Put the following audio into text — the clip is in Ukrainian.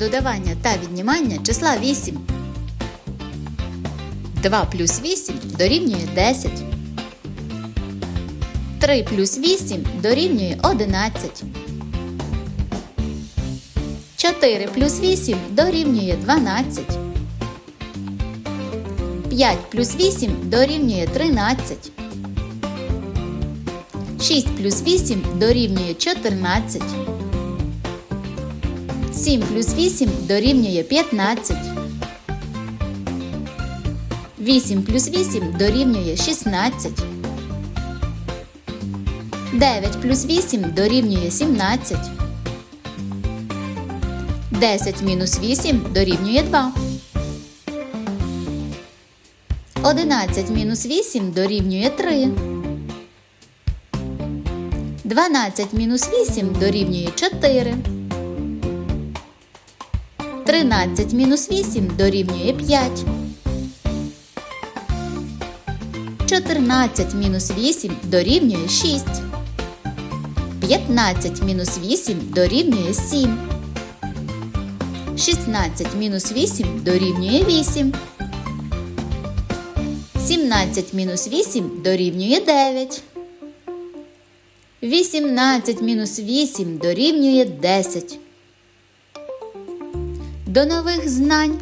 додавання та віднімання числа 8. 2 плюс 8 дорівнює 10. 3 плюс 8 дорівнює 11. 4 плюс 8 дорівнює 12. 5 плюс 8 дорівнює 13. 6 плюс 8 дорівнює 14. 7 плюс 8 дорівнює 15. 8 плюс 8 дорівнює 16. 9 плюс 8 дорівнює 17. 10 мінус 8 дорівнює 2. 11 мінус 8 дорівнює 3. 12 мінус 8 дорівнює 4. 13 мінус 8 дорівнює 5. 14 мінус 8 дорівнює 6. 15 мінус 8 дорівнює 7. 16 мінус 8 дорівнює 8. 17 мінус 8 дорівнює 9. 18 мінус 8 дорівнює 10. До нових знань!